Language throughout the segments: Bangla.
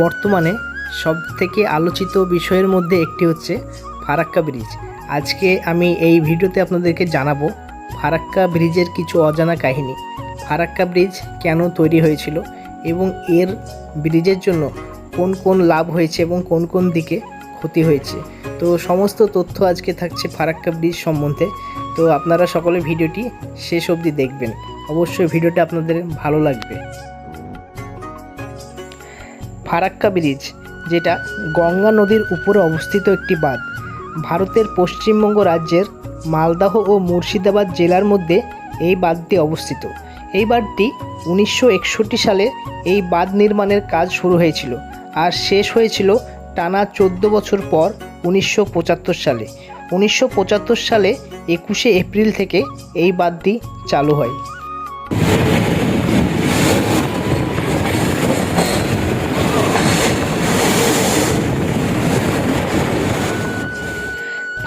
বর্তমানে সব থেকে আলোচিত বিষয়ের মধ্যে একটি হচ্ছে ফারাক্কা ব্রিজ। আজকে আমি এই ভিডিওতে আপনাদেরকে জানাব ফারাক্কা ব্রিজের কিছু অজানা কাহিনী। ফারাক্কা ব্রিজ কেন তৈরি হয়েছিল এবং এর ব্রিজের জন্য কোন কোন লাভ হয়েছে এবং কোন কোন দিকে ক্ষতি হয়েছে। তো সমস্ত তথ্য আজকে থাকছে ফারাক্কা ব্রিজ সম্বন্ধে। তো আপনারা সকলে ভিডিওটি শেষ অবধি দেখবেন। অবশ্যই ভিডিওটা আপনাদের ভালো লাগবে। ফারাক্কা ব্রিজ, যেটা গঙ্গা নদীর উপরে অবস্থিত একটি বাঁধ। ভারতের পশ্চিমবঙ্গ রাজ্যের মালদাহ ও মুর্শিদাবাদ জেলার মধ্যে এই বাঁধটি অবস্থিত। এই বাঁধটি উনিশশো একষট্টি সালে এই বাঁধ নির্মাণের কাজ শুরু হয়েছিল আর শেষ হয়েছিল টানা চোদ্দ বছর পর উনিশশো পঁচাত্তর সালে। উনিশশো পঁচাত্তর সালে একুশে এপ্রিল থেকে এই বাঁধটি চালু হয়।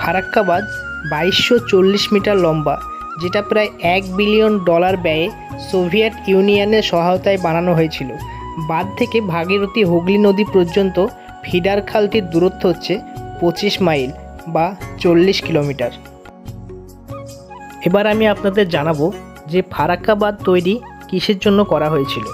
ফারাক্কাবাদ বাইশশো চল্লিশ মিটার লম্বা, যেটা প্রায় এক বিলিয়ন ডলার ব্যয়ে সোভিয়েত ইউনিয়নের সহায়তায় বানানো হয়েছিল। বাঁধ থেকে ভাগীরথী হুগলি নদী পর্যন্ত ফিডার খালটির দূরত্ব হচ্ছে পঁচিশ মাইল বা চল্লিশ কিলোমিটার। এবার আমি আপনাদের জানাব যে ফারাক্কা বাঁধ তৈরি কিসের জন্য করা হয়েছিল।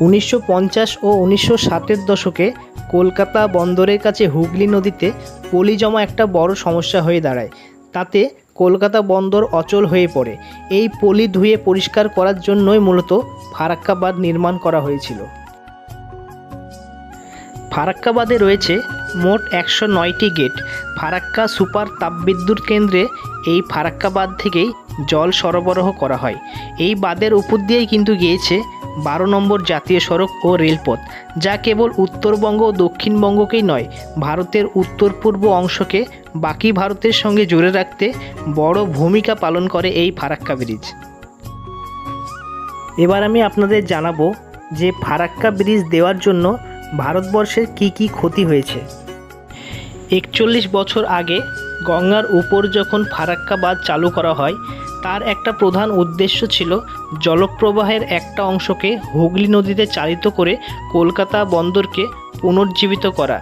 উনিশশো পঞ্চাশ ও উনিশশো ষাটের দশকে কলকাতা বন্দরের কাছে হুগলি নদীতে পলি জমা একটা বড় সমস্যা হয়ে দাঁড়ায়। তাতে কলকাতা বন্দর অচল হয়ে পড়ে। এই পলি ধুয়ে পরিষ্কার করার জন্যই মূলত ফারাক্কা বাঁধ নির্মাণ করা হয়েছিল। ফারাক্কাবাদে রয়েছে মোট একশো নয়টি গেট। ফারাক্কা সুপার তাপবিদ্যুৎ কেন্দ্রে এই ফারাক্কা বাঁধ থেকেই জল সরবরাহ করা হয়। এই বাঁধের উপর দিয়েই কিন্তু গিয়েছে বারো নম্বর জাতীয় সড়ক ও রেলপথ, যা কেবল উত্তরবঙ্গ ও দক্ষিণবঙ্গকেই নয়, ভারতের উত্তর পূর্ব অংশকে বাকি ভারতের সঙ্গে জুড়ে রাখতে বড় ভূমিকা পালন করে এই ফারাক্কা ব্রিজ। এবার আমি আপনাদের জানাব যে ফারাক্কা ব্রিজ দেওয়ার জন্য ভারতবর্ষের কি কি ক্ষতি হয়েছে। একচল্লিশ বছর আগে গঙ্গার উপর যখন ফারাক্কা বাঁধ চালু করা হয় তার একটা প্রধান উদ্দেশ্য ছিল জলপ্রবাহের একটা অংশকে হুগলি নদীতে চালিত করে কলকাতা বন্দরকে পুনর্জীবিত করা।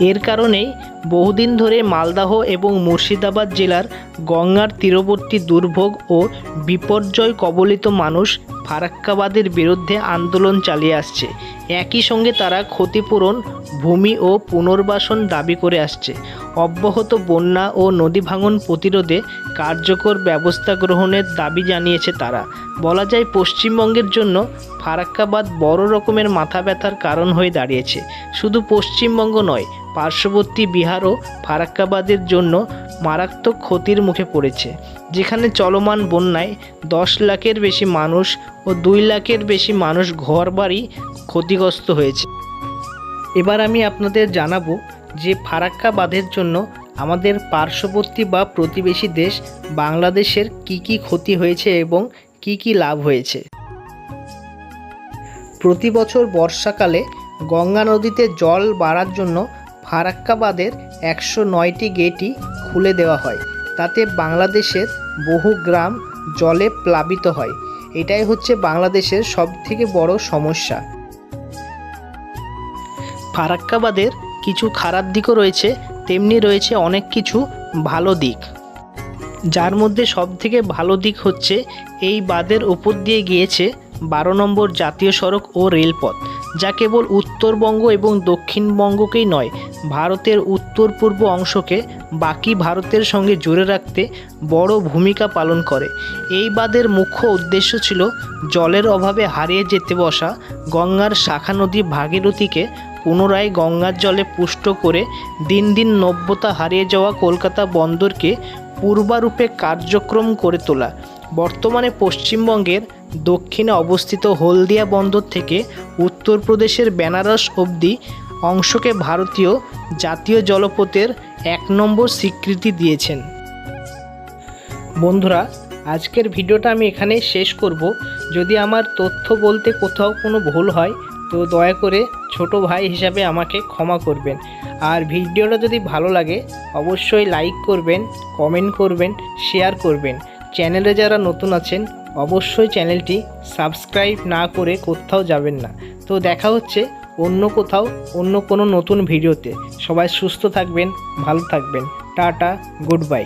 এর কারণেই বহুদিন ধরে মালদাহ এবং মুর্শিদাবাদ জেলার গঙ্গার তীরবর্তী দুর্ভোগ ও বিপর্যয় কবলিত মানুষ ফারাক্কাবাদের বিরুদ্ধে আন্দোলন চালিয়ে আসছে। একই সঙ্গে তারা ক্ষতিপূরণ, ভূমি ও পুনর্বাসন দাবি করে আসছে। অব্যাহত বন্যা ও নদী ভাঙন প্রতিরোধে কার্যকর ব্যবস্থা গ্রহণের দাবি জানিয়েছে তারা। বলা যায়, পশ্চিমবঙ্গের জন্য ফারাক্কাবাদ বড় রকমের মাথা ব্যথার কারণ হয়ে দাঁড়িয়েছে। শুধু পশ্চিমবঙ্গ নয়, পার্শ্ববর্তী বিহারও ফারাক্কাবাদের জন্য মারাত্মক ক্ষতির মুখে পড়েছে, যেখানে চলমান বন্যায় দশ লাখের বেশি মানুষ ও দুই লাখের বেশি মানুষ ঘরবাড়ি ক্ষতিগ্রস্ত হয়েছে। এবার আমি আপনাদের জানাব যে ফারাক্কা বাঁধের জন্য আমাদের পার্শ্ববর্তী বা প্রতিবেশী দেশ বাংলাদেশের কি কি ক্ষতি হয়েছে এবং কি কি লাভ হয়েছে। প্রতি বছর বর্ষাকালে গঙ্গা নদীতে জল বাড়ার জন্য ফারাক্কা বাঁধের একশো নয়টি গেটই খুলে দেওয়া হয়। তাতে বাংলাদেশের বহু গ্রাম জলে প্লাবিত হয়। এটাই হচ্ছে বাংলাদেশের সবথেকে বড় সমস্যা। ফারাক্কাবাদের কিছু খারাপ দিকও রয়েছে, তেমনি রয়েছে অনেক কিছু ভালো দিক। যার মধ্যে সবথেকে ভালো দিক হচ্ছে, এই বাঁধের উপর দিয়ে গিয়েছে বারো নম্বর জাতীয় সড়ক ও রেলপথ, যা কেবল উত্তরবঙ্গ এবং দক্ষিণবঙ্গকেই নয়, ভারতের উত্তর পূর্ব অংশকে বাকি ভারতের সঙ্গে জুড়ে রাখতে বড় ভূমিকা পালন করে। এই বাঁধের মুখ্য উদ্দেশ্য ছিল জলের অভাবে হারিয়ে যেতে বসা গঙ্গার শাখা নদী ভাগীরথীকে পুনরায় গঙ্গার জলে পুষ্ট করে দিন দিন নব্যতা হারিয়ে যাওয়া কলকাতা বন্দরকে পূর্বারূপে কার্যক্রম করে তোলা। বর্তমানে পশ্চিমবঙ্গের দক্ষিণে অবস্থিত হলদিয়া বন্দর থেকে উত্তরপ্রদেশের বেনারস অবধি অংশকে ভারতীয় জাতীয় জলপথের এক নম্বর স্বীকৃতি দিয়েছেন। বন্ধুরা, আজকের ভিডিওটা আমি এখানেই শেষ করব। যদি আমার তথ্য বলতে কোথাও কোনো ভুল হয়, তো দয়া করে ছোট ভাই হিসাবে আমাকে ক্ষমা করবেন। আর ভিডিওটা যদি ভালো লাগে, অবশ্যই লাইক করবেন কমেন্ট করবেন শেয়ার করবেন। চ্যানেলে যারা নতুন আছেন, অবশ্যই চ্যানেলটি সাবস্ক্রাইব না করে কোথাও যাবেন না। তো দেখা হচ্ছে অন্য কোথাও, অন্য কোনো নতুন ভিডিওতে। সবাই সুস্থ থাকবেন, ভালো থাকবেন। Tata good bye